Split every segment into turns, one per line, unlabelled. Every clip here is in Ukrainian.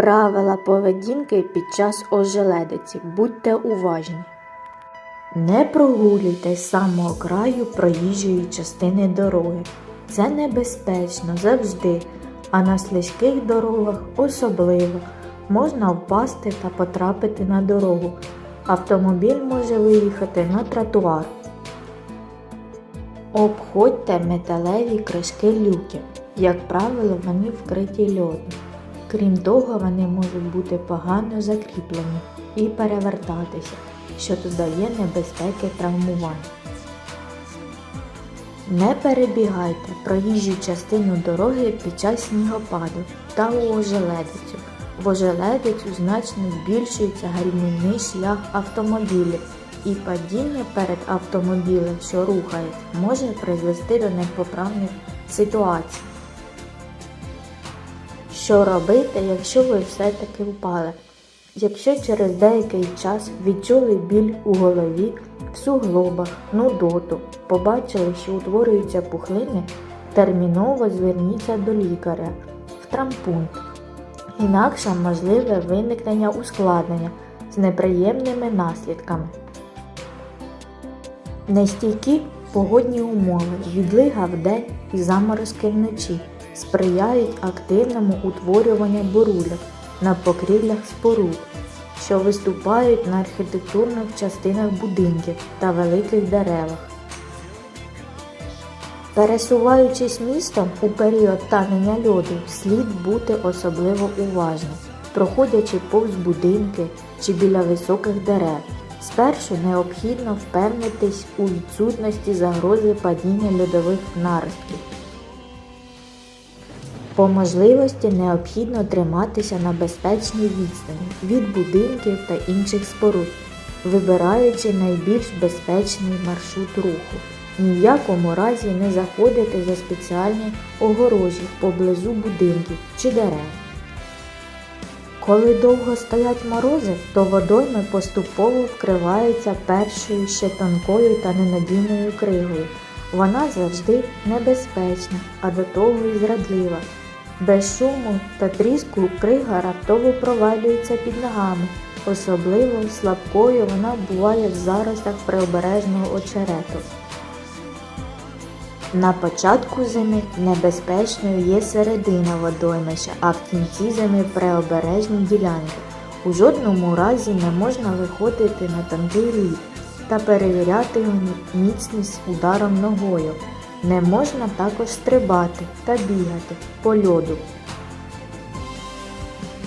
Правила поведінки під час ожеледиці. Будьте уважні. Не прогулюйтесь з самого краю проїжджої частини дороги. Це небезпечно завжди, а на слизьких дорогах особливо можна впасти та потрапити на дорогу. Автомобіль може виїхати на тротуар. Обходьте металеві кришки люків. Як правило, вони вкриті льодом. Крім того, вони можуть бути погано закріплені і перевертатися, що додає небезпеки травмувань. Не перебігайте проїжджу частину дороги під час снігопаду та у ожеледицю. В ожеледицю значно збільшується гальмівний шлях автомобілів і падіння перед автомобілем, що рухається, може призвести до непоправних ситуацій. Що робити, якщо ви все-таки впали? Якщо через деякий час відчули біль у голові, в суглобах, нудоту, побачили, що утворюються пухлини, терміново зверніться до лікаря в трампункт. Інакше можливе виникнення ускладнення з неприємними наслідками. Нестійкі погодні умови, відлига вдень і заморозки вночі сприяють активному утворюванню бурульок на покрівлях споруд, що виступають на архітектурних частинах будинків та великих деревах. Пересуваючись містом у період танення льоду, слід бути особливо уважним, проходячи повз будинки чи біля високих дерев. Спершу необхідно впевнитись у відсутності загрози падіння льодових наростків. По можливості необхідно триматися на безпечній відстані від будинків та інших споруд, вибираючи найбільш безпечний маршрут руху. Ні в якому разі не заходити за спеціальні огорожі поблизу будинків чи дерев. Коли довго стоять морози, то водойми поступово вкриваються першою ще тонкою та ненадійною кригою. Вона завжди небезпечна, а до того й зрадлива. Без шуму та тріску крига раптово провалюється під ногами. Особливо слабкою вона буває в заростах прибережного очерету. На початку зими небезпечною є середина водоймища, а в кінці зими преобережні ділянки. У жодному разі не можна виходити на тонкий лід та перевіряти його міцність ударом ногою. Не можна також стрибати та бігати по льоду.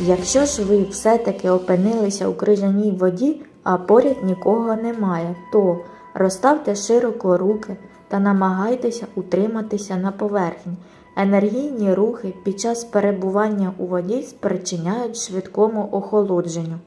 Якщо ж ви все-таки опинилися у крижаній воді, а поряд нікого немає, то розставте широко руки та намагайтеся утриматися на поверхні. Енергійні рухи під час перебування у воді спричиняють швидкому охолодженню.